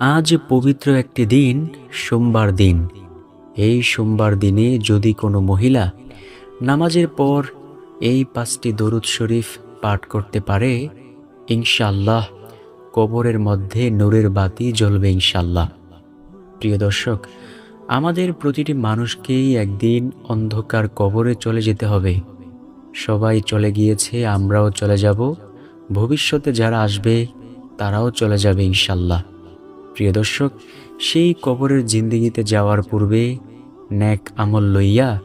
আজ পবিত্র একটি দিন, সোমবার দিন। এই সোমবার দিনে যদি কোনো মহিলা নামাজের পর এই পাঁচটি দরুদ শরীফ পাঠ করতে পারে ইনশাল্লাহ কবরের মধ্যে নূরের বাতি জ্বলবে ইনশাল্লাহ প্রিয় দর্শক, আমাদের প্রতিটি মানুষকেই একদিন অন্ধকার কবরে চলে যেতে হবে। সবাই চলে গিয়েছে, আমরাও চলে যাব। ভবিষ্যতে যারা আসবে, তারাও চলে যাবে ইনশাল্লাহ প্রিয় দর্শক, সেই কবরের জিন্দিগিতে যাওয়ার পূর্বে ন্যাক আমল লইয়া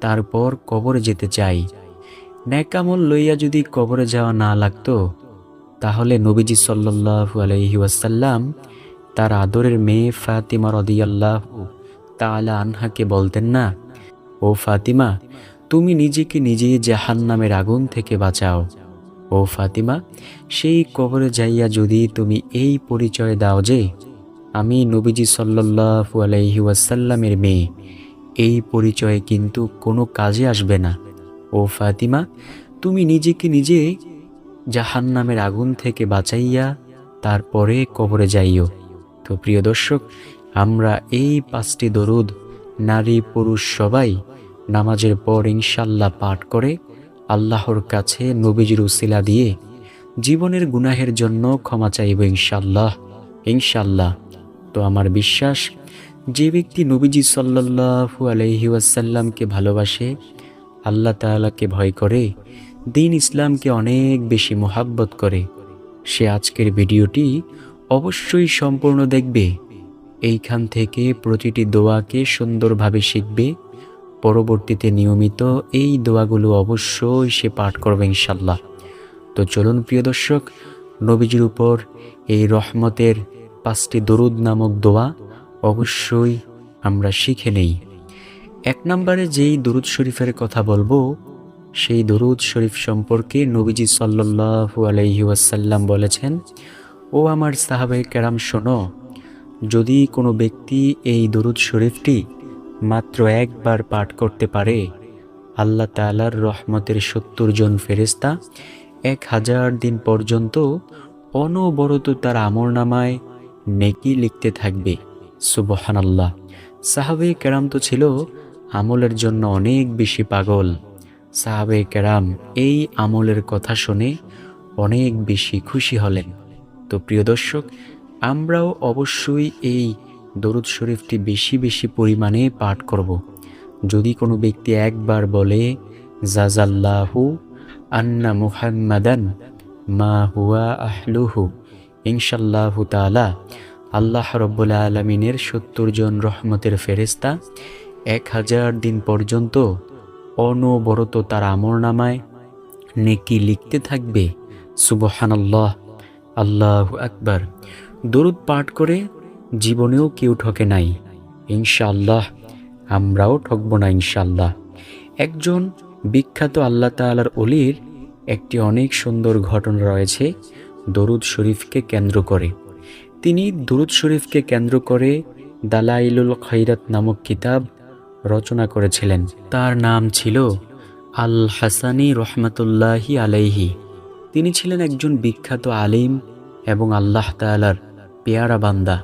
তারপর কবরে যেতে চাই। ন্যাক আমল লইয়া যদি কবরে যাওয়া না লাগতো, তাহলে নবীজি সাল্লাল্লাহু আলাইহি ওয়াসাল্লাম তার আদরের মেয়ে ফাতিমা রদিয়াল্লাহু তাআলা আনহাকে বলতেন, না, ও ফাতিমা, তুমি নিজেকে নিজেই জাহান্নামের আগুন থেকে বাঁচাও। ও ফাতিমা, সেই কবরে যাইয়া যদি তুমি এই পরিচয় দাও যে আমি নবীজি সাল্লাল্লাহু আলাইহি ওয়াসাল্লামের মেয়ে। এই পরিচয়ে কিন্তু কোনো কাজে আসবে না। ও ফাতিমা, তুমি নিজেকে নিজে জাহান্নামের আগুন থেকে বাঁচাইয়া তারপরে কবরে যাইও। তো প্রিয় দর্শক, আমরা এই পাঁচটি দরুদ, নারী পুরুষ সবাই নামাজের পর ইনশাল্লাহ পাঠ করে আল্লাহর কাছে নবীজির উসিলা দিয়ে জীবনের গুনাহের জন্য ক্ষমা চাইব ইনশাল্লাহ ইনশাল্লাহ তো আমার বিশ্বাস, যে ব্যক্তি নবীজি সাল্লাল্লাহু আলাইহি ওয়াসাল্লামকে ভালোবাসে, আল্লাহ তাআলাকে ভয় করে, দিন ইসলামকে অনেক বেশি মোহাব্বত করে। সে আজকের ভিডিওটি অবশ্যই সম্পূর্ণ দেখবে। এইখান থেকে প্রতিটি দোয়াকে সুন্দরভাবে শিখবে। পরবর্তীতে নিয়মিত এই দোয়াগুলো অবশ্যই সে পাঠ করবে ইনশাল্লাহ তো চলুন প্রিয় দর্শক, নবীজির উপর এই রহমতের পাঁচটি দরুদ নামক দোয়া অবশ্যই আমরা শিখে নেই। এক নম্বরে যেই দরুদ শরীফের কথা বলব, সেই দরুদ শরীফ সম্পর্কে নবীজি সাল্লাল্লাহু আলাইহি ওয়াসাল্লাম বলেছেন, ও আমার সাহাবে কেরাম, শোনো, যদি কোনো ব্যক্তি এই দরুদ শরীফটি মাত্র একবার পাঠ করতে পারে, আল্লাহ তালার রহমতের সত্তর জন ফেরেস্তা এক হাজার দিন পর্যন্ত অনবরত তার আমর নামায় নেকি লিখতে থাকবে। সুবহান আল্লাহ সাহাবে কেরাম তো ছিল আমলের জন্য অনেক বেশি পাগল। সাহাবে কেরাম এই আমলের কথা শুনে অনেক বেশি খুশি হলেন। তো প্রিয় দর্শক, আমরাও অবশ্যই এই দরুদ শরীফটি বেশি বেশি পরিমাণে পাঠ করব। যদি কোনো ব্যক্তি একবার বলে, জাজাল্লাহু আন্না মুহাম্মাদান মা হুয়া আহলুহু। ইনশাল্লাহু তালা আল্লাহ রব্বুল আলমিনের সত্তর জন রহমতের ফেরেস্তা এক হাজার দিন পর্যন্ত অনবরত তার আমর নামায় নেকি লিখতে থাকবে। সুবহানাল্লাহ, আল্লাহ আকবার। দরুদ পাঠ করে জীবনেও কেউ ঠকে নাই। ইনশাআল্লাহ, আমরাও ঠকব না ইনশাআল্লাহ। একজন বিখ্যাত আল্লাহ তালার অলির একটি অনেক সুন্দর ঘটনা রয়েছে। দরুদ শরীফকে কেন্দ্র করে। তিনি দরুদ শরীফকে কেন্দ্র করে দালাইলুল খৈরাত নামক কিতাব রচনা করেছিলেন। তার নাম ছিল আল হাসানি রহমতুল্লাহি আলাইহি। তিনি ছিলেন একজন বিখ্যাত আলিম এবং আল্লাহ তালার পেয়ারা বান্দা।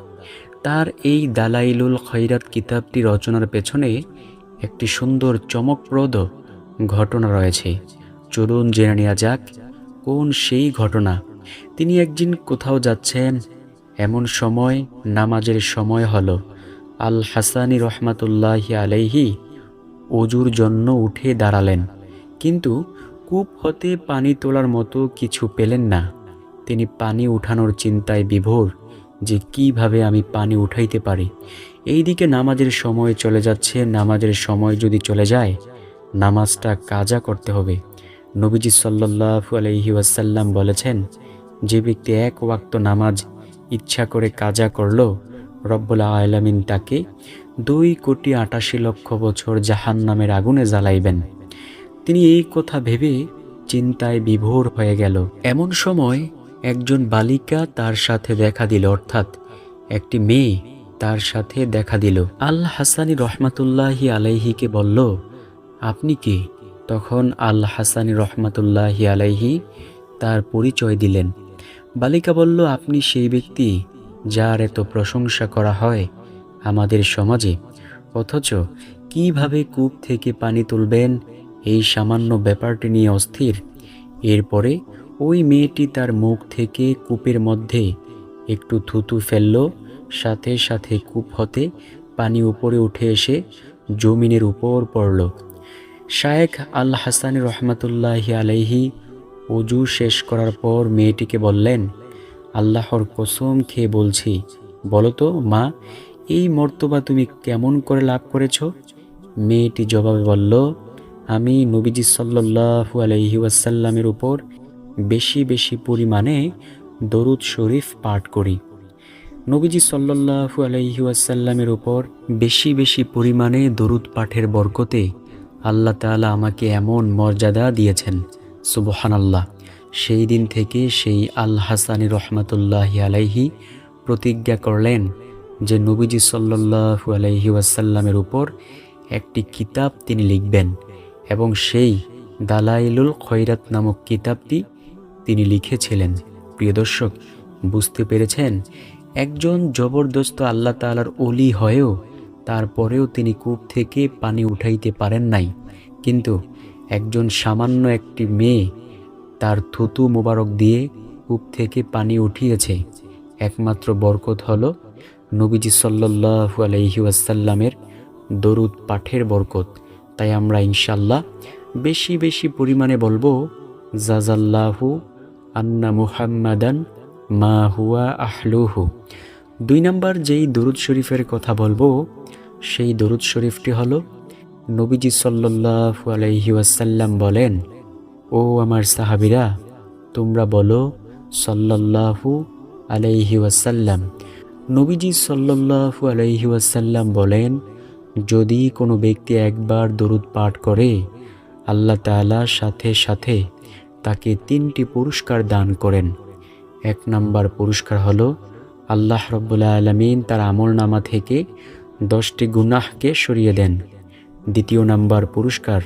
তার এই দালাইলুল খৈরাত কিতাবটি রচনার পেছনে একটি সুন্দর চমকপ্রদ ঘটনা রয়েছে। চলুন জেনে নেওয়া যাক, কোন সেই ঘটনা তিনি একদিন কোথাও যাচ্ছেন। এমন সময় নামাজের সময় হলো। আল হাসানি রহমাতুল্লাহ আলাইহি অজুর জন্য উঠে দাঁড়ালেন। কিন্তু কূপ হতে পানি তোলার মতো কিছু পেলেন না। তিনি পানি উঠানোর চিন্তায় বিভোর যে কীভাবে আমি পানি উঠাইতে পারি। এই দিকে নামাজের সময় চলে যাচ্ছে। নামাজের সময় যদি চলে যায়, নামাজটা কাজা করতে হবে। নবীজি সাল্লাহু আলহি ওয়াসাল্লাম বলেছেন যে ব্যক্তি এক ওয়াক্ত নামাজ ইচ্ছা করে কাজা করল, রব্বুল আলমিন তাকে দুই কোটি আটাশি লক্ষ বছর জাহান নামের আগুনে জ্বালাইবেন। তিনি এই কথা ভেবে চিন্তায় বিভোর হয়ে গেল। এমন সময় একজন বালিকা তার সাথে দেখা দিল, অর্থাৎ একটি মেয়ে তার সাথে দেখা দিল। আল হাসানি রহমাতুল্লাহি আলাইহিকে বলল, আপনি কে? তখন আল হাসানি রহমাতুল্লাহি আলাইহি তার পরিচয় দিলেন। বালিকা বলল, আপনি সেই ব্যক্তি যার এত প্রশংসা করা হয় আমাদের সমাজে। অথচ কীভাবে কূপ থেকে পানি তুলবেন? এই সামান্য ব্যাপারটি নিয়ে অস্থির। এরপরে ওই মেয়েটি তার মুখ থেকে কূপের মধ্যে একটু থুতু ফেলল। সাথে সাথে কূপ হতে পানি উপরে উঠে এসে জমিনের উপর পড়ল। শায়েখ আল হাসান রহমতুল্লাহি আলাইহি অজু শেষ করার পর মেয়েটিকে বললেন, আল্লাহর কসম খেয়ে বলছি। বলো তো, মা, এই মর্তবা তুমি কেমন করে লাভ করেছ? মেয়েটি জবাবে বলল, আমি নবীজি সাল্লাহু আলহি ওয়াসাল্লামের উপর বেশি বেশি পরিমাণে দরুদ শরীফ পাঠ করি। নবীজি সাল্লাহু আলহি ওয়াসাল্লামের উপর বেশি বেশি পরিমাণে দরুদ পাঠের বরকতে আল্লাহ তাআলা আমাকে এমন মর্যাদা দিয়েছেন। সুবহান আল্লাহ সেই দিন থেকে সেই আল হাসানি রহমতুল্লাহ আলাইহি প্রতিজ্ঞা করলেন যে নবীজি সাল্লাহু আলাইহি ওয়াসাল্লামের উপর একটি কিতাব তিনি লিখবেন এবং সেই দালাইলুল খৈরাত নামক কিতাবটি তিনি লিখেছিলেন। প্রিয় দর্শক, বুঝতে পেরেছেন? একজন জবরদস্ত আল্লাহ তাআলার অলি হয়েও তারপরেও তিনি কূপ থেকে পানি উঠাইতে পারেন নাই। কিন্তু একজন সামান্য একটি মেয়ে তার থুতু মোবারক দিয়ে কূপ থেকে পানি উঠিয়েছে। একমাত্র বরকত হল নবীজি সাল্লাহু আলহি ওয়াসাল্লামের দরুদ পাঠের বরকত। তাই আমরা ইনশাল্লাহ বেশি বেশি পরিমাণে বলব জাজাল্লাহু আন্না মুহাম্মাদান মা হুয়া আহলুহু। দুই নম্বর যেই দরুদ শরীফের কথা বলব, সেই দরুদ শরীফটি হল নবীজি সাল্লাহু আলহি ওয়াসাল্লাম বলেন, ও আমার সাহাবিরা, তোমরা বলো, সাল্লাল্লাহু আলাইহি ওয়াসাল্লাম। নবীজি সাল্লাল্লাহু আলাইহি ওয়াসাল্লাম বলেন, যদি কোনো ব্যক্তি একবার দরুদ পাঠ করে, আল্লাহ তাআলা সাথে সাথে তাকে তিনটি পুরস্কার দান করেন। এক নাম্বার পুরস্কার হলো, আল্লাহ রব্বুল্লা আলমিন তার আমল নামা থেকে দশটি গুনাহকে সরিয়ে দেন। দ্বিতীয় নাম্বার পুরস্কার।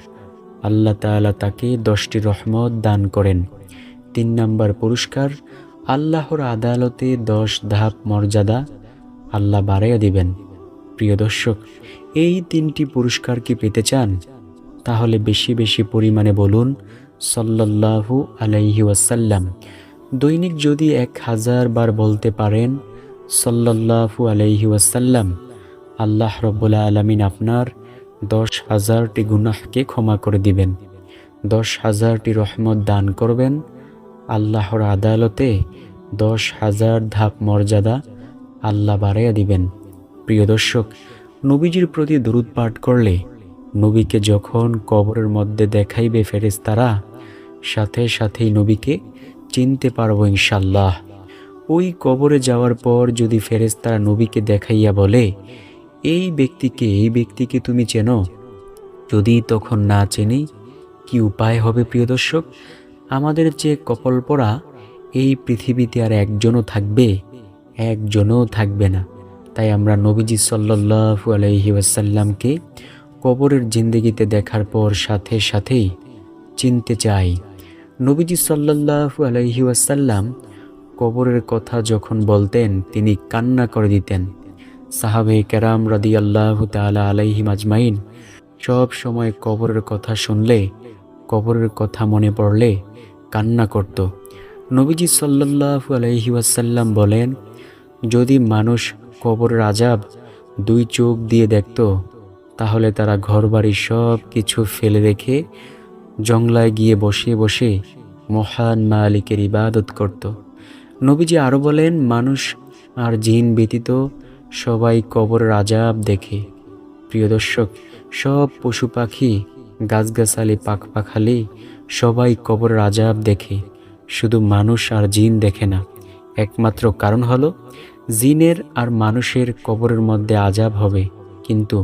আল্লাহ তাআলা তাকে দশটি রহমত দান করেন। তিন নাম্বার পুরস্কার, আল্লাহর আদালতে দশ ধাপ মর্যাদা আল্লাহ বাড়াইয়া দিবেন। প্রিয় দর্শক, এই তিনটি পুরস্কার কি পেতে চান? তাহলে বেশি বেশি পরিমাণে বলুন, সাল্লাল্লাহু আলাইহি ওয়াসাল্লাম। দৈনিক যদি এক হাজার বার বলতে পারেন, সাল্লাল্লাহু আলাইহি ওয়াসাল্লাম, আল্লাহ রব্বুল্লা আলমিন আপনার দশ হাজারটি গুনাহকে ক্ষমা করে দিবেন। দশ হাজারটি রহমত দান করবেন। আল্লাহর আদালতে দশ হাজার ধাপ মর্যাদা আল্লাহ বাড়াইয়া দিবেন। প্রিয় দর্শক, নবীজির প্রতি দরুদ পাঠ করলে নবীকে যখন কবরের মধ্যে দেখাইবে ফেরেশতারা, সাথে সাথেই নবীকে চিনতে পারব ইনশাল্লাহ ওই কবরে যাওয়ার পর যদি ফেরেশতারা নবীকে দেখাইয়া বলে এই ব্যক্তিকে এই ব্যক্তিকে তুমি চেনো? যদি তখন না চেনি, কি উপায় হবে প্রিয় দর্শক? আমাদের যে কপল পড়া এই পৃথিবীতে আর একজনও থাকবে একজনও থাকবে না। তাই আমরা নবীজি সাল্লাল্লাহু আলাইহি ওয়াসাল্লামকে কবরের জিন্দগিতে দেখার পর সাথে সাথেই চিনতে চাই। নবীজি সাল্লাল্লাহু আলাইহি ওয়াসাল্লাম কবরের কথা যখন বলতেন, তিনি কান্না করে দিতেন। সাহাবে কেরাম রাদি আল্লাহ তালা আলাইহিম আজমাইন সব সময় কবরের কথা শুনলে, কবরের কথা মনে পড়লে কান্না করত। নবীজি সাল্লাল্লাহু আলাইহি ওয়াসাল্লাম বলেন, যদি মানুষ কবরের আজাব দুই চোখ দিয়ে দেখত, তাহলে তারা ঘরবাড়ি সব কিছু ফেলে রেখে জংলায় গিয়ে বসে বসে মহান মালিকের ইবাদত করত। নবীজি আরও বলেন, মানুষ আর জিন ব্যতীত সবাই কবর আজাব দেখে। প্রিয় দর্শক, সব পশু পাখি, গাছগাছালি পাখ পাখালি সবাই কবর রাজাব দেখে। শুধু মানুষ আর জিন দেখে না, একমাত্র কারণ হলো, জিনের আর মানুষের কবরের মধ্যে আজাব হবে, কিন্তু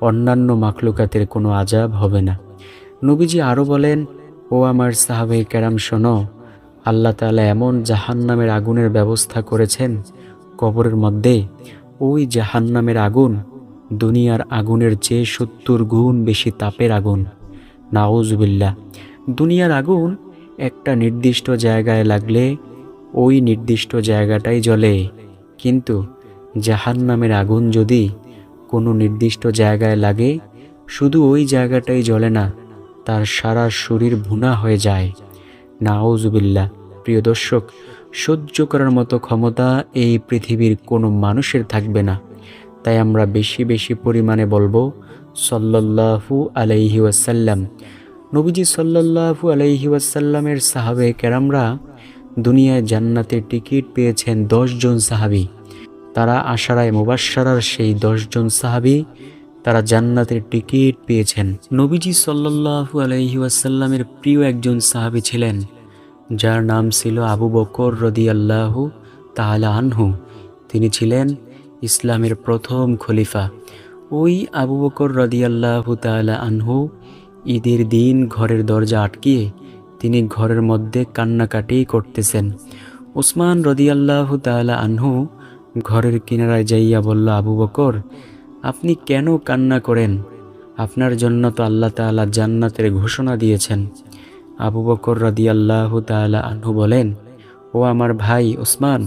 অন্যান্য মাখলুকাতের কোনো আজাব হবে না। নবীজি আরও বলেন, ও আমার সাহাবে কেরাম, শোনো, আল্লাহ তাআলা এমন জাহান্নামের আগুনের ব্যবস্থা করেছেন, কবরের মধ্যে ওই জাহান্নামের আগুন, দুনিয়ার আগুনের চেয়ে সত্তর গুণ বেশি তাপের আগুন। নাউজবিল্লা দুনিয়ার আগুন একটা নির্দিষ্ট জায়গায় লাগলে ওই নির্দিষ্ট জায়গাটাই জ্বলে। কিন্তু জাহান্নামের আগুন যদি কোনো নির্দিষ্ট জায়গায় লাগে, শুধু ওই জায়গাটাই জ্বলে না, তার সারা শরীর ভুনা হয়ে যায়। নাউজুবিল্লা প্রিয় দর্শক সহ্য করার মতো ক্ষমতা এই পৃথিবীর কোনো মানুষের থাকবে না। তাই আমরা বেশি বেশি পরিমাণে বলব, সল্লাল্লাহু আলাইহি ওয়াসাল্লাম। নবীজি সল্লাল্লাহু আলাইহি ওয়াসাল্লামের সাহাবে কেরামরা দুনিয়ায় জান্নাতের টিকিট পেয়েছেন জন সাহাবি। তারা আশারায় মুবাসারার সেই জন সাহাবি তারা জান্নাতের টিকিট পেয়েছেন। নবীজি সল্লাল্লাহু আলাইহি ওয়াসাল্লামের প্রিয় একজন সাহাবি ছিলেন। যার নাম ছিল আবু বকর রদিয়াল্লাহু তাআলা আনহু। তিনি ছিলেন ইসলামের প্রথম খলিফা। ওই আবু বকর রদিয়াল্লাহু তাআলা আনহু ঈদের দিন ঘরের দরজা আটকিয়ে তিনি ঘরের মধ্যে কান্নাকাটি করতেছেন। ওসমান রদিয়াল্লাহু তাআলা আনহু ঘরের কিনারায় যাইয়া বলল, আবু বকর, আপনি কেন কান্না করেন? আপনার জন্য তো আল্লাহ তাআলা জান্নাতের ঘোষণা দিয়েছেন। আবু বকর রদিয়াল্লাহু তাআলা আনহু বলেন, ও আমার ভাই ওসমান,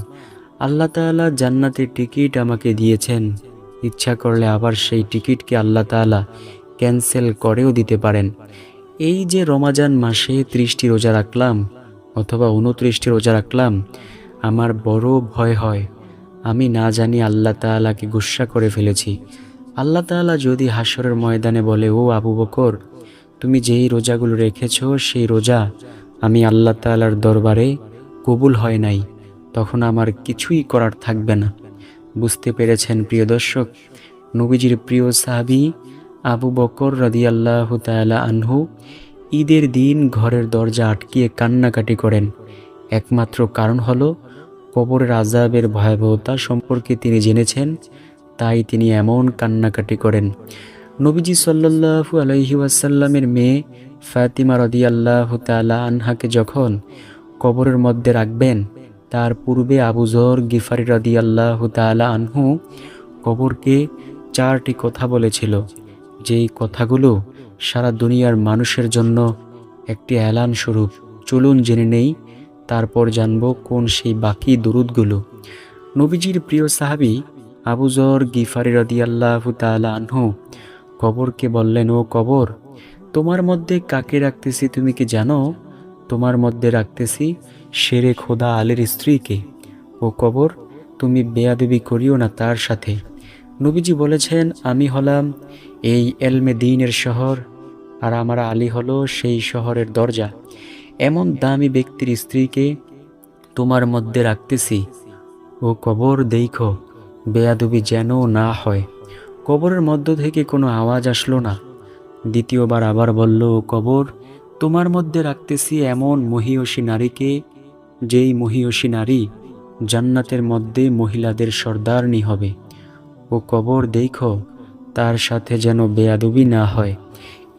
আল্লাহ তাআলা জান্নাতের টিকিট আমাকে দিয়েছেন। ইচ্ছা করলে আবার সেই টিকিটকে আল্লাহ তাআলা ক্যান্সেল করেও দিতে পারেন। এই যে রমাজান মাসে ত্রিশটি রোজা রাখলাম অথবা উনত্রিশটি রোজা রাখলাম, আমার বড় ভয় হয়। আমি না জানি আল্লাহ তাআলাকে গুসা করে ফেলেছি। আল্লাহ তাআলা যদি হাসরের ময়দানে বলে, ও আবু বকর তুমি যেই রোজাগুলো রেখেছ, সেই রোজা আমি আল্লাহ তাআলার দরবারে কবুল হয় নাই। তখন আমার কিছুই করার থাকবে না। বুঝতে পেরেছেন প্রিয় দর্শক, নবীজির প্রিয় সাহাবি আবু বকর রাদিয়াল্লাহ তাআলা আনহু ঈদের দিন ঘরের দরজা আটকিয়ে কান্নাকাটি করেন। একমাত্র কারণ হলো কবরের আজাবের ভয়াবহতা সম্পর্কে তিনি জেনেছেন, তাই তিনি এমন কান্নাকাটি করেন। নবীজি সাল্লাল্লাহু আলাইহি ওয়াসাল্লামের মেয়ে ফাতিমা রদিয়াল্লাহ তাআলা আনহাকে যখন কবরের মধ্যে রাখবেন, তার পূর্বে আবুজর গিফারি রদি আল্লাহ তাআলা আনহু কবরকে চারটি কথা বলেছিল। যেই কথাগুলো সারা দুনিয়ার মানুষের জন্য একটি অ্যালান স্বরূপ। চলুন জেনে নেই, তারপর জানব কোন সেই বাকি দুরুদগুলো। নবীজির প্রিয় সাহাবি আবুজর গিফারি রদিয়াল্লাহ তাআলা আনহু কবরকে বললেন, ও কবর, তোমার মধ্যে কাকে রাখতেছি তুমি কি জানো? তোমার মধ্যে রাখতেছি শেরে খোদা আলের স্ত্রীকে। ও কবর, তুমি বেয়াদবি করিও না তার সাথে। নবীজি বলেছেন, আমি হলাম এই এলমে দিনের শহর, আর আমার আলী হলো সেই শহরের দরজা। এমন দামি ব্যক্তির স্ত্রীকে তোমার মধ্যে রাখতেছি। ও কবর, দেখো, বেয়াদবি যেন না হয়। কবরের মধ্য থেকে কোনো আওয়াজ আসলো না। দ্বিতীয়বার আবার বলল, কবর, তোমার মধ্যে রাখতেছি এমন মহিয়সী নারীকে, যেই মহিয়সী নারী জান্নাতের মধ্যে মহিলাদের সর্দারনি হবে। ও কবর দেখো, তার সাথে যেন বেয়াদবি না হয়।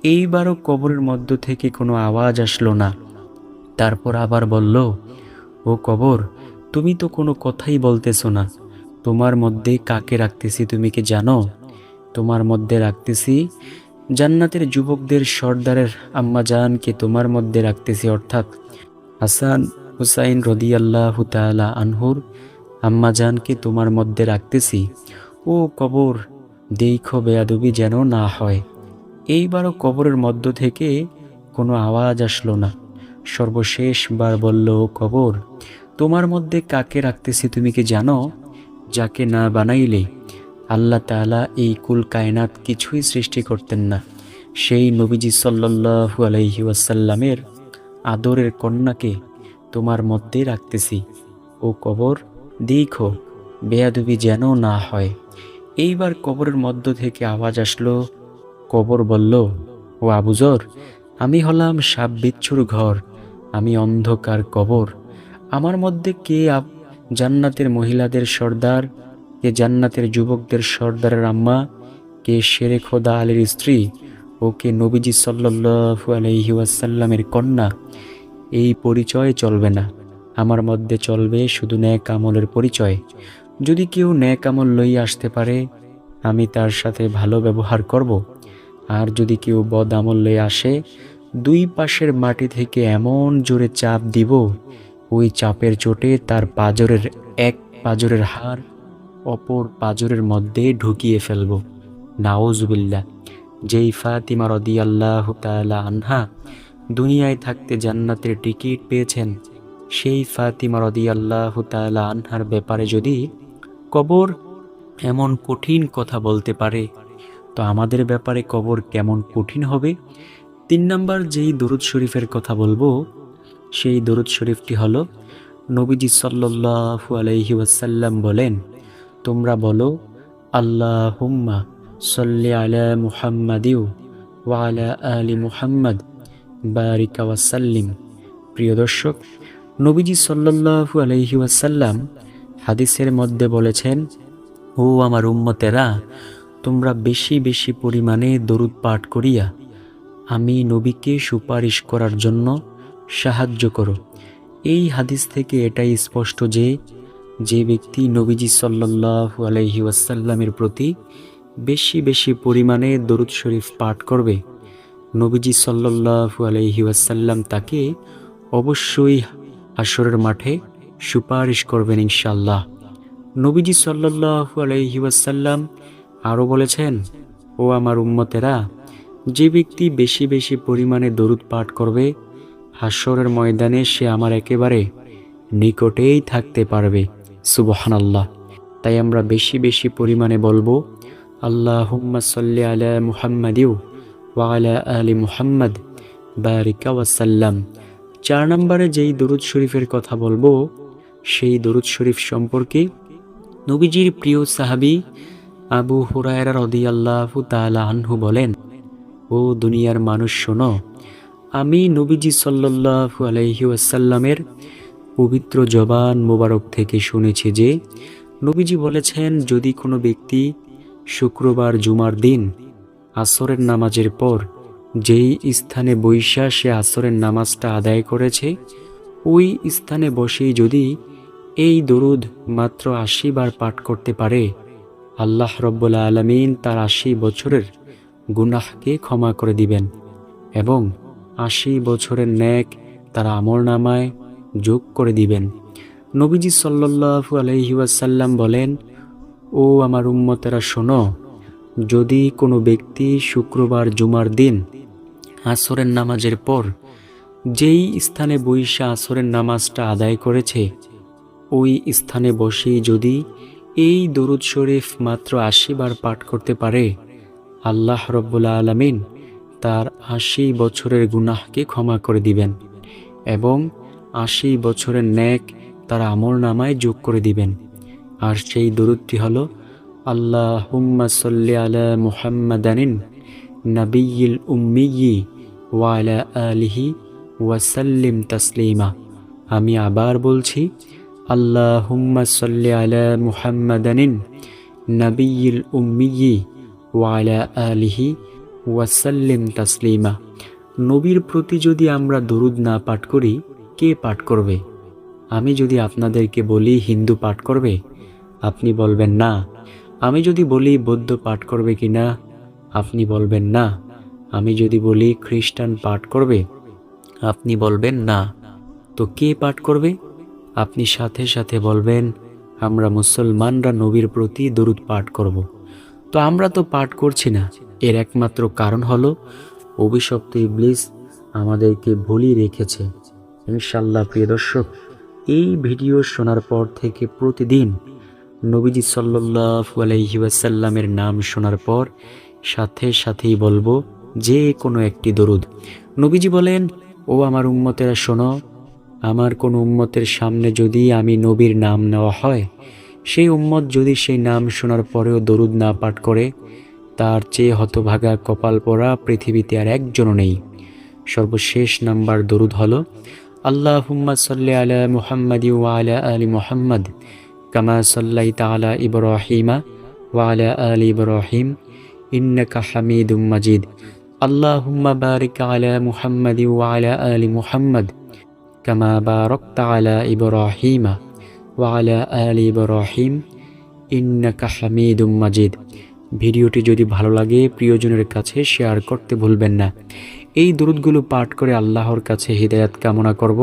এইবারও কবরের মধ্য থেকে কোনো আওয়াজ আসলো না। তারপর আবার বলল, ও কবর, তুমি তো কোনো কথাই বলতেছো না। তোমার মধ্যে কাকে রাখতেছি তুমি কি জানো? তোমার মধ্যে রাখতেছি। জান্নাতের যুবকদের সর্দারের আম্মা জানকে তোমার মধ্যে রাখতেছি, অর্থাৎ হাসান হুসাইন রদিয়াল্লাহ তালা আনহুর আম্মা জানকে তোমার মধ্যে রাখতেছি। ও কবর দেখো বেয়াদবি যেন না হয়। এইবারও কবরের মধ্য থেকে কোনো আওয়াজ আসলো না। সর্বশেষবার বলল, "ও কবর, তোমার মধ্যে কাকে রাখতেছি তুমি কি জানো? যাকে না বানাইলে আল্লাহ তাআলা এই কুল কায়নাত কিছুই সৃষ্টি করতেন না। সেই নবীজি সাল্লাল্লাহু আলাইহি ওয়াসাল্লামের আদরের কন্যাকে তোমার মধ্যে রাখতেছি। ও কবর দেখো বেয়াদুবি যেন না হয়। এইবার কবরের মধ্য থেকে আওয়াজ আসলো, কবর বলল, ও আবুজর আমি হলাম সাপ বিচ্ছুর ঘর, আমি অন্ধকার কবর। আমার মধ্যে কে জান্নাতের মহিলাদের সর্দার কে জান্নাতের যুবকদের সর্দারের আম্মা, কে শেরে খোদা আলীর স্ত্রী ও কে নবীজি সাল্লাল্লাহু আলাইহি ওয়াসাল্লামের কন্যা, এই পরিচয় চলবে না। আমার মধ্যে চলবে শুধু ন্যাক আমলের পরিচয়। যদি কেউ ন্যাক আমল লই আসতে পারে, আমি তার সাথে ভালো ব্যবহার করব। আর যদি কেউ বদ আমল লয়ে আসে, দুই পাশের মাটি থেকে এমন জোরে চাপ দিব, ওই চাপের চোটে তার পাজরের এক পাজরের হাড় অপর পাজরের মধ্যে ঢুকিয়ে ফেলব। নাওজবিল্লা যেই ফাতিমা আল্লাহ তালা আনহা দুনিয়ায় থাকতে জান্নাতের টিকিট পেয়েছেন, সেই ফাতিমা আল্লাহ তালা আনহার ব্যাপারে যদি কবর এমন কঠিন কথা বলতে পারে, তো আমাদের ব্যাপারে কবর কেমন কঠিন হবে? তিন নাম্বার যেই দরুদ শরীফের কথা বলব, সেই দরুদ শরীফটি হলো নবীজি সাল্লাল্লাহু আলাইহি ওয়াসাল্লাম বলেন তোমরা বলো আল্লাহ হুম্মা সল্লি আলা মুহাম্মাদিউ ওয়া আলা মুহাম্মদ, বারিকা ওয়াসাল্লিম প্রিয় দর্শক, নবীজি সাল্লাল্লাহু আলাইহি ওয়াসাল্লাম হাদিসের মধ্যে বলেছেন, ও আমার উম্মতেরা, তোমরা বেশি বেশি পরিমাণে দরুদ পাঠ করিয়া আমি নবীকে সুপারিশ করার জন্য সাহায্য করো। এই হাদিস থেকে এটাই স্পষ্ট যে যে ব্যক্তি নবীজি সাল্লাল্লাহু আলাইহি ওয়াসাল্লামের প্রতি বেশি বেশি পরিমাণে দরুদ শরীফ পাঠ করবে, নবীজি সাল্লাল্লাহু আলাইহি ওয়াসাল্লাম তাকে অবশ্যই হাসরের মাঠে সুপারিশ করবেন ইনশাল্লাহ নবীজি সাল্লাল্লাহু আলাইহি ওয়াসাল্লাম আরও বলেছেন, ও আমার উম্মতেরা, যে ব্যক্তি বেশি বেশি পরিমাণে দরুদ পাঠ করবে হাস্যরের ময়দানে সে আমার একেবারে নিকটেই থাকতে পারবে। সুবহান আল্লাহ তাই আমরা বেশি বেশি পরিমাণে বলব আল্লাহ হুম্মা সাল্লি আলা মুহাম্মাদিউ ওয়া আলা মুহাম্মদ, বারিকা ওয়াসাল্লাম চার নম্বরে যেই দরুদ শরীফের কথা বলব, সেই দরুদ শরীফ সম্পর্কে নবীজির প্রিয় সাহাবী আবু হুরায়রা রদিয়াল্লাহু তাআলা আনহু বলেন, ও দুনিয়ার মানুষ শোনো, আমি নবীজি সাল্লাল্লাহু আলাইহি ওয়াসাল্লামের পবিত্র জবান মোবারক থেকে শুনেছি যে, নবীজি বলেছেন, যদি কোনো ব্যক্তি শুক্রবার জুমার দিন আসরের নামাজের পর যেই স্থানে বৈশা সে আসরের নামাজটা আদায় করেছে, ওই স্থানে বসেই যদি এই দরুদ মাত্র আশি বার পাঠ করতে পারে, আল্লাহ রব্বুল্লা আলমিন তার আশি বছরের গুনাহকে ক্ষমা করে দিবেন এবং আশি বছরের ন্যাক তার আমল নামায় যোগ করে দিবেন। নবীজি সাল্লাল্লাহু আলাইহি ওয়াসাল্লাম বলেন, ও আমার উম্মতেরা, শোনো, যদি কোনো ব্যক্তি শুক্রবার জুমার দিন আসরের নামাজের পর যেই স্থানে বৈশা আসরের নামাজটা আদায় করেছে, ওই স্থানে বসেই যদি এই দরুদ শরীফ মাত্র আশি বার পাঠ করতে পারে, আল্লাহ রব্বুল্লা আলমিন তার আশি বছরের গুনাহকে ক্ষমা করে দিবেন এবং আশি বছরের ন্যাক তার আমল নামায় যোগ করে দিবেন। আর সেই দরুদটি হল আল্লাহ হুম্মা সাল্লি আলা মুহাম্মাদানিন নবিয়িল উম্মিয়ি ওয়ালা আলিহি ওয়াসাল্লিম তাসলিমা। আমি আবার বলছি আল্লাহ হুম্মা সাল্লি আলা মুহাম্মাদানিন নবিয়িল উম্মিয়ি ওয়ালা আলিহি ওয়াসাল্লিম তাসলিমা। নবীর প্রতি যদি আমরা দরুদ না পাঠ করি কে পাঠ করবে? আমি যদি আপনাদেরকে বলি হিন্দু পাঠ করবে, আপনি বলবেন না। আমি যদি বলি বৌদ্ধ পাঠ করবে কি না, আপনি বলবেন না। আমি যদি বলি খ্রিস্টান পাঠ করবে, আপনি বলবেন না। তো কে পাঠ করবে? আপনি সাথে সাথে বলবেন, আমরা মুসলমানরা নবীর প্রতি দরুদ পাঠ করব। তো আমরা তো পাঠ করছি না। এর একমাত্র কারণ হলো, অভিশপ্ত ইবলিস আমাদেরকে ভুলিয়ে রেখেছে। ইনশাল্লাহ প্রিয় দর্শক, এই ভিডিও শোনার পর থেকে প্রতিদিন নবীজি সাল্লাল্লাহু আলাইহি ওয়াসাল্লামের নাম শোনার পর সাথে সাথেই বলব যে কোনো একটি দরুদ। নবীজি বলেন, ও আমার উম্মতেরা, শোনো, আমার কোনো উম্মতের সামনে যদি আমি নবীর নাম নেওয়া হয়, সেই উম্মত যদি সেই নাম শোনার পরেও দরুদ না পাঠ করে, তার চেয়ে হতভাগা কপাল পরা পৃথিবীতে আর একজনও নেই। সর্বশেষ নাম্বার দরুদ হলো আল্লাহ হুম্মদ সাল্লি আলা মুহাম্মদ ওয়ালা আলী মুহাম্মদ, কামা সাল্লাই তালা ইব্রাহিমা ওয়ালা আলী ইব্রাহিম, ইন্নাকা হামিদুম মাজিদ। আল্লাহ বারিক আলা মুহাম্মদ ওয়ালা আলী মুহাম্মদ, কামা বারকত আলা ইব্রাহিমা ওয়ালা আলী ইব্রাহিম, ইন্নাকা হামিদুম মাজিদ। ভিডিওটি যদি ভালো লাগে, প্রিয়জনের কাছে শেয়ার করতে ভুলবেন না। এই দরুদগুলো পাঠ করে আল্লাহর কাছে হৃদায়াত কামনা করব।